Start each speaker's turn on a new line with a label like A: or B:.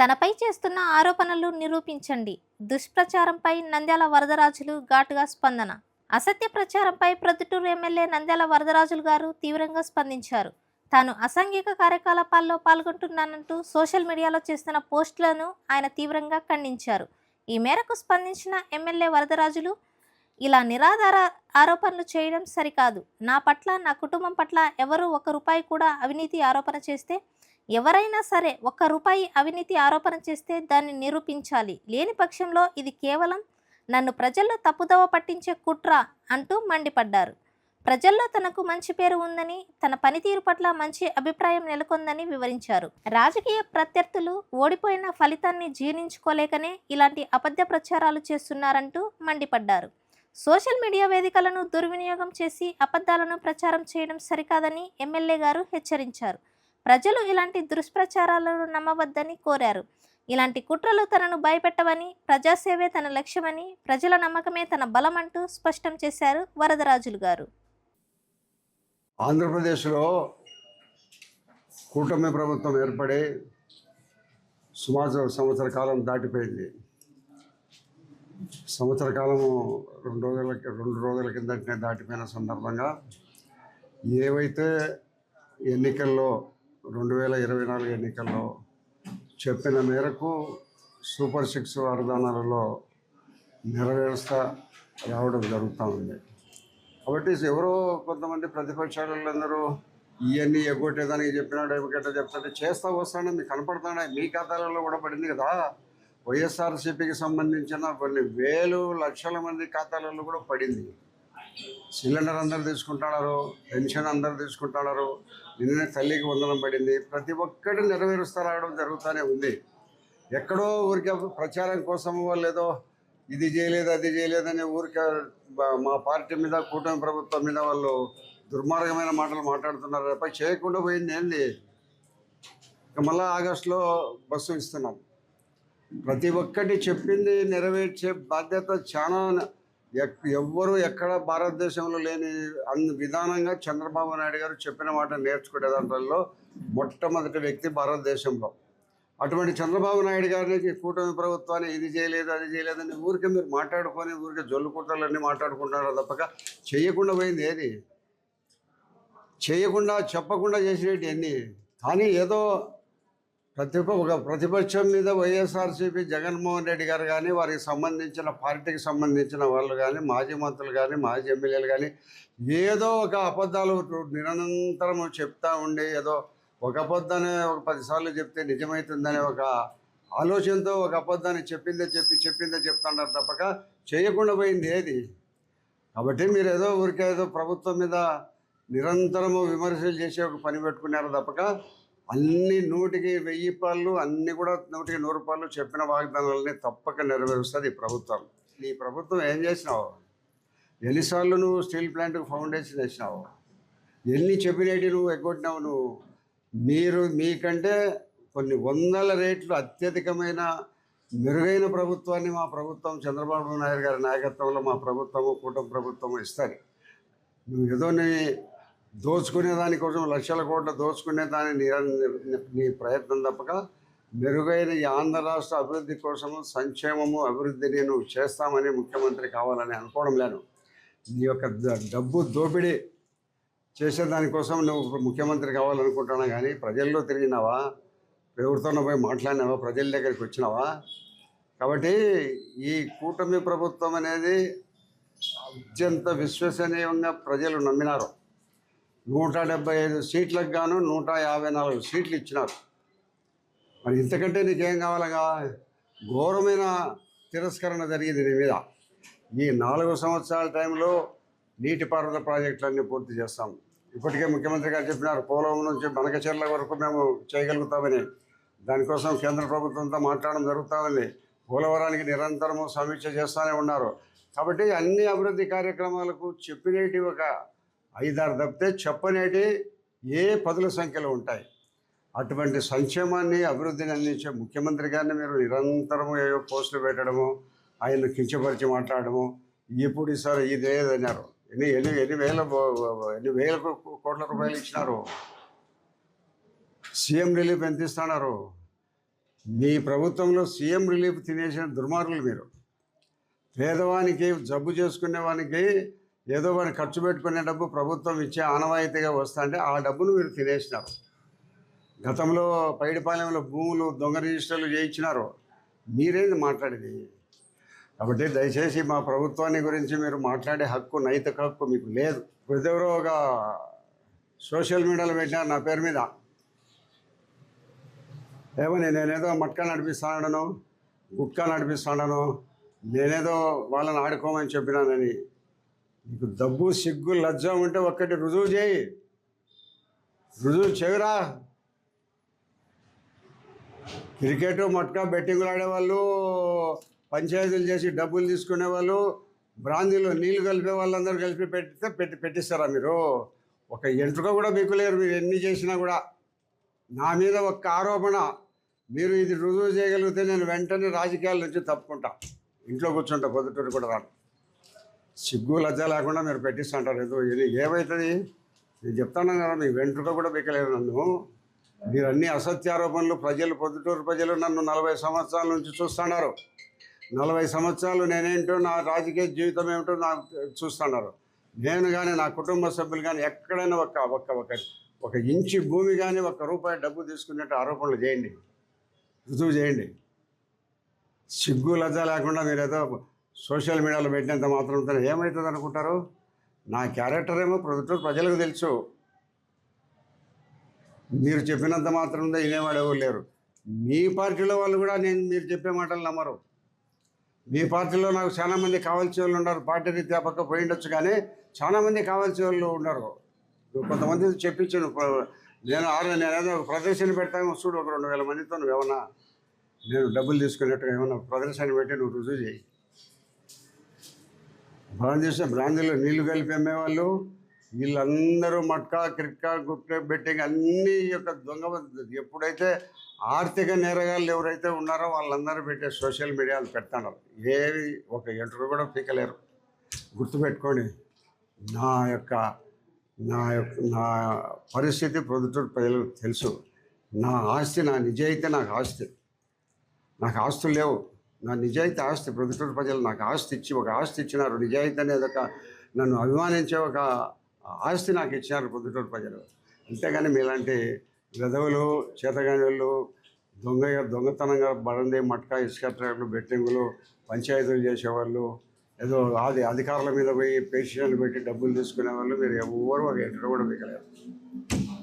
A: తనపై చేస్తున్న ఆరోపణలు నిరూపించండి. దుష్ప్రచారంపై నంద్యాల వరదరాజులు ఘాటుగా స్పందన. అసత్య ప్రచారంపై ప్రొద్దుటూరు ఎమ్మెల్యే నంద్యాల వరదరాజులు గారు తీవ్రంగా స్పందించారు. తాను అసాంఘిక కార్యకలాపాల్లో పాల్గొంటున్నానంటూ సోషల్ మీడియాలో చేస్తున్న పోస్టులను ఆయన తీవ్రంగా ఖండించారు. ఈ మేరకు స్పందించిన ఎమ్మెల్యే వరదరాజులు ఇలా నిరాధార ఆరోపణలు చేయడం సరికాదు. నా పట్ల నా కుటుంబం పట్ల ఎవరు ఒక రూపాయి కూడా అవినీతి ఆరోపణ చేస్తే ఎవరైనా సరే ఒక్క రూపాయి అవినీతి ఆరోపణ చేస్తే దాన్ని నిరూపించాలి. లేని పక్షంలో ఇది కేవలం నన్ను ప్రజల్లో తప్పుదోవ పట్టించే కుట్ర అంటూ మండిపడ్డారు. ప్రజల్లో తనకు మంచి పేరు ఉందని తన పనితీరు పట్ల మంచి అభిప్రాయం నెలకొందని వివరించారు. రాజకీయ ప్రత్యర్థులు ఓడిపోయిన ఫలితాన్ని జీర్ణించుకోలేకనే ఇలాంటి అబద్ధ ప్రచారాలు చేస్తున్నారంటూ మండిపడ్డారు. సోషల్ మీడియా వేదికలను దుర్వినియోగం చేసి అబద్ధాలను ప్రచారం చేయడం సరికాదని ఎమ్మెల్యే గారు హెచ్చరించారు. ప్రజలు ఇలాంటి దుష్ప్రచారాలను నమ్మవద్దని కోరారు. ఇలాంటి కుట్రలు తనను భయపెట్టవని ప్రజాసేవే తన లక్ష్యమని ప్రజల నమ్మకమే తన బలమంటూ స్పష్టం చేశారు వరదరాజులు గారు.
B: ఆంధ్రప్రదేశ్లో కూటమి ప్రభుత్వం ఏర్పడి సుమారు సంవత్సర కాలం దాటిపోయింది. సంవత్సర కాలము రెండు రోజుల రెండు రోజుల కిందటనే దాటిపోయిన సందర్భంగా ఏవైతే ఎన్నికల్లో రెండు వేల ఇరవై నాలుగు ఎన్నికల్లో చెప్పిన మేరకు సూపర్ సిక్స్ వాగ్దానాలలో నెరవేరుస్తా రావడం జరుగుతూ ఉంది. కాబట్టి ఎవరో కొంతమంది ప్రతిపక్షాలందరూ ఇవన్నీ ఎగ్గొట్టేదానికి చెప్పినాడు ఎగ్గొట్ట చెప్తాడు చేస్తా వస్తాడని మీకు కనపడుతున్నాయి. మీ ఖాతాలలో కూడా పడింది కదా. వైఎస్ఆర్సీపీకి సంబంధించిన కొన్ని వేలు లక్షల మంది ఖాతాలలో కూడా పడింది. సిలిండర్ అందరు తీసుకుంటున్నారు పెన్షన్ అందరు తీసుకుంటున్నారు నిన్ననే తల్లికి వందనం పడింది. ప్రతి ఒక్కటి నెరవేరుస్తారడం జరుగుతూనే ఉంది. ఎక్కడో ఊరికే ప్రచారం కోసం లేదో ఇది చేయలేదు అది చేయలేదని ఊరికే మా పార్టీ మీద కూటమి ప్రభుత్వం మీద వాళ్ళు దుర్మార్గమైన మాటలు మాట్లాడుతున్నారు. తప్ప చేయకుండా పోయింది ఏంది? ఇక మళ్ళీ ఆగస్టులో బస్సు ఇస్తున్నాం. ప్రతి ఒక్కటి చెప్పింది నెరవేర్చే బాధ్యత చాలా ఎవ్వరు ఎక్కడ భారతదేశంలో లేని అన్ని విధానంగా చంద్రబాబు నాయుడు గారు చెప్పిన మాట నేర్చుకునే దాంట్లో మొట్టమొదటి వ్యక్తి భారతదేశంలో. అటువంటి చంద్రబాబు నాయుడు గారిని కూటమి ప్రభుత్వాన్ని ఇది చేయలేదు అది చేయలేదని ఊరికే మీరు మాట్లాడుకొని ఊరికే జొల్లుకుంటాలన్నీ మాట్లాడుకుంటున్నారు తప్పక చేయకుండా పోయింది ఏది? చేయకుండా చెప్పకుండా చేసినట్టు అన్నీ కానీ ఏదో ప్రతిప ఒక ప్రతిపక్షం మీద వైఎస్ఆర్సీపీ జగన్మోహన్ రెడ్డి గారు కానీ వారికి సంబంధించిన పార్టీకి సంబంధించిన వాళ్ళు కానీ మాజీ మంత్రులు కానీ మాజీ ఎమ్మెల్యేలు కానీ ఏదో ఒక అబద్ధాలు నిరంతరం చెప్తా ఉండి ఏదో ఒక అబద్ధాన్ని ఒక పదిసార్లు చెప్తే నిజమవుతుందనే ఒక ఆలోచనతో ఒక అబద్ధాన్ని చెప్పిందే చెప్పి చెప్పిందే చెప్తున్నారు తప్పక. చేయకుండా పోయింది ఏది? కాబట్టి మీరు ఏదో ఊరికేదో ప్రభుత్వం మీద నిరంతరము విమర్శలు చేసే ఒక పని పెట్టుకున్నారు తప్పక? అన్ని నూటికి వెయ్యి రూపాయలు అన్ని కూడా నూటికి నూరు రూపాయలు చెప్పిన వాగ్దానాలని తప్పక నెరవేరుస్తుంది ఈ ప్రభుత్వం. ఈ ప్రభుత్వం ఏం చేసినావు? ఎన్నిసార్లు నువ్వు స్టీల్ ప్లాంట్కి ఫౌండేషన్ వేసినావు? ఎన్ని చెప్పినవి నువ్వు ఎగ్గొట్టినావు నువ్వు? మీరు మీకంటే కొన్ని వందల రేట్లు అత్యధికమైన మెరుగైన ప్రభుత్వాన్ని మా ప్రభుత్వం చంద్రబాబు నాయుడు గారి నాయకత్వంలో మా ప్రభుత్వము కూటమి ప్రభుత్వము ఇస్తారు నువ్వు ఏదో నీ దోచుకునే దానికోసం లక్షల కోట్ల దోచుకునే దాని నిర- నీ ప్రయత్నం తప్పక. మెరుగైన ఈ ఆంధ్ర రాష్ట్ర అభివృద్ధి కోసము సంక్షేమము అభివృద్ధిని నేను చేస్తామని ముఖ్యమంత్రి కావాలని అనుకోవడం లేను నీ యొక్క డబ్బు దోపిడీ చేసేదానికోసం నువ్వు ముఖ్యమంత్రి కావాలనుకుంటున్నా కానీ ప్రజల్లో తిరిగినావా? ఎవరితోనో పోయి మాట్లాడినావా? ప్రజల దగ్గరికి వచ్చినావా? కాబట్టి ఈ కూటమి ప్రభుత్వం అనేది అత్యంత విశ్వసనీయంగా ప్రజలు నమ్మినారు. నూట డెబ్బై ఐదు సీట్లకు గాను నూట యాభై నాలుగు సీట్లు ఇచ్చినారు. మరి ఇంతకంటే నీకేం కావాలగా? ఘోరమైన తిరస్కరణ జరిగింది నీ మీద. ఈ నాలుగు సంవత్సరాల టైంలో నీటిపారుదల ప్రాజెక్టులన్నీ పూర్తి చేస్తాం. ఇప్పటికే ముఖ్యమంత్రి గారు చెప్పినారు పోలవరం నుంచి బనకచెర్ల వరకు మేము చేయగలుగుతామని. దానికోసం కేంద్ర ప్రభుత్వంతో మాట్లాడడం జరుగుతామని. పోలవరానికి నిరంతరము సమీక్ష చేస్తూనే ఉన్నారు. కాబట్టి అన్ని అభివృద్ధి కార్యక్రమాలకు చెప్పినేటి ఒక ఐదారు తప్పితే చెప్పనేటి ఏ పదుల సంఖ్యలో ఉంటాయి? అటువంటి సంక్షేమాన్ని అభివృద్ధిని అందించే ముఖ్యమంత్రి గారిని మీరు నిరంతరము ఏవో పోస్టులు పెట్టడము ఆయన కించపరిచి మాట్లాడము ఇప్పుడు ఈసారి ఇది లేదన్నారు. ఎన్ని ఎన్ని ఎన్ని వేల ఎన్ని వేల కోట్ల రూపాయలు ఇచ్చినారు? సీఎం రిలీఫ్ ఎంత ఇస్తున్నారు? మీ ప్రభుత్వంలో సీఎం రిలీఫ్ తినేసిన దుర్మార్గులు మీరు. పేదవానికి జబ్బు చేసుకునే వానికి ఏదో వాడిని ఖర్చు పెట్టుకునే డబ్బు ప్రభుత్వం ఇచ్చే ఆనవాయితీగా వస్తుంటే ఆ డబ్బును మీరు తినేసినారు. గతంలో పైడిపాలెంలో భూములు దొంగ రిజిస్టర్లు చేయించినారు. మీరేంది మాట్లాడేది? కాబట్టి దయచేసి మా ప్రభుత్వాన్ని గురించి మీరు మాట్లాడే హక్కు నైతిక హక్కు మీకు లేదు. ఎవరో ఒక సోషల్ మీడియాలో పెట్టినారు నా పేరు మీద. ఏమని నేనేదో మట్కా నడిపిస్తాడను గుట్కా నడిపిస్తాడను నేనేదో వాళ్ళని ఆడుకోమని చెప్పినానని నీకు డబ్బు సిగ్గు లజ్జ ఉంటే ఒక్కటి రుజువు చేయి. రుజువు చేయరా క్రికెట్ మట్కా బెట్టింగ్లు ఆడేవాళ్ళు పంచాయతీలు చేసి డబ్బులు తీసుకునే వాళ్ళు బ్రాందీలో నీళ్ళు కలిపే వాళ్ళందరూ కలిపి పెట్టితే పెట్టి పెట్టిస్తారా మీరు? ఒక ఎంట్రుక కూడా మీకు లేరు మీరు ఎన్ని చేసినా కూడా. నా మీద ఒక్క ఆరోపణ. మీరు ఇది రుజువు చేయగలిగితే నేను వెంటనే రాజకీయాల నుంచి తప్పుకుంటా. ఇంట్లో కూర్చుంటా పొద్దుటూరు కూడా రాను. సిగ్గు లజ్జ లేకుండా మీరు పెట్టిస్తుంటారు ఏదో ఇది ఏమవుతుంది నేను చెప్తాను కదా మీ వెంట్రుక కూడా బిక్కలేరు నన్ను. మీరు అన్ని అసత్యారోపణలు ప్రజలు పొద్దుటూరు ప్రజలు నన్ను నలభై సంవత్సరాల నుంచి చూస్తున్నారు. నలభై సంవత్సరాలు నేనేంటో నా రాజకీయ జీవితం ఏమిటో నాకు చూస్తున్నారు. నేను కానీ నా కుటుంబ సభ్యులు కానీ ఎక్కడైనా ఒక ఒక ఒక ఒక ఇంచి భూమి కానీ ఒక రూపాయి డబ్బు తీసుకున్నట్టు ఆరోపణలు చేయండి. రుజువు చేయండి. సిగ్గు లజ్జ లేకుండా మీరు ఏదో సోషల్ మీడియాలో పెట్టినంత మాత్రం ఏమవుతుంది అనుకుంటారు నా క్యారెక్టర్ ఏమో ప్రొద్దుటూరు ప్రజలకు తెలుసు. మీరు చెప్పినంత మాత్రం వినేవాడు ఎవరు లేరు. మీ పార్టీలో వాళ్ళు కూడా నేను మీరు చెప్పే మాటలు నమ్మరు. మీ పార్టీలో నాకు చాలా మంది కావాల్సిన వాళ్ళు ఉన్నారు. పార్టీ రీత్యా పక్క పోయి ఉండొచ్చు కానీ చాలా మంది కావాల్సిన వాళ్ళు ఉన్నారు. కొంతమంది చెప్పించాను నేను ఆరు నేను ఏదో ఒక ప్రదర్శన పెడతాను. చూడు ఒక రెండు వేల మందితో నువ్వు ఏమన్నా నేను డబ్బులు తీసుకునేట్టుగా ఏమన్నా ప్రదర్శన పెట్టి నువ్వు రుజువు చేయి. భారతదేశ బ్రాందీలో నీళ్ళు కలిపి అమ్మేవాళ్ళు. వీళ్ళందరూ మట్కా క్రిక్కా గుట్కా బెట్టింగ్ అన్ని యొక్క దొంగ ఎప్పుడైతే ఆర్థిక నేరగాళ్ళు ఎవరైతే ఉన్నారో వాళ్ళందరూ పెట్టే సోషల్ మీడియాలు పెడతారు ఏవి ఒక ఎంటర్ కూడా పీకలేరు. గుర్తుపెట్టుకొని నా యొక్క నా యొక్క నా పరిస్థితి ప్రొద్దుటూరు ప్రజలకు తెలుసు. నా ఆస్తి నా నిజాయితీ నాకు ఆస్తి. నాకు ఆస్తులు లేవు. నా నిజాయితీ ఆస్తి ప్రతిపక్ష ప్రజలు నాకు ఆస్తి ఇచ్చి ఒక ఆస్తి ఇచ్చినారు. నిజాయితీ అనేది ఒక నన్ను అభిమానించే ఒక ఆస్తి నాకు ఇచ్చినారు ప్రొద్దుటూరు ప్రజలు. అంతేగాని మీలాంటి గదవులు చేతగాని వాళ్ళు దొంగ దొంగతనంగా బడంది మట్కా ఇసుక ట్రాక్లు బెట్టింగులు పంచాయతీలు చేసేవాళ్ళు ఏదో అది అధికారుల మీద పోయి పేషెంట్లు పెట్టి డబ్బులు తీసుకునే వాళ్ళు మీరు ఎవరు ఒక ఎక్కడ కూడా మిగలేరు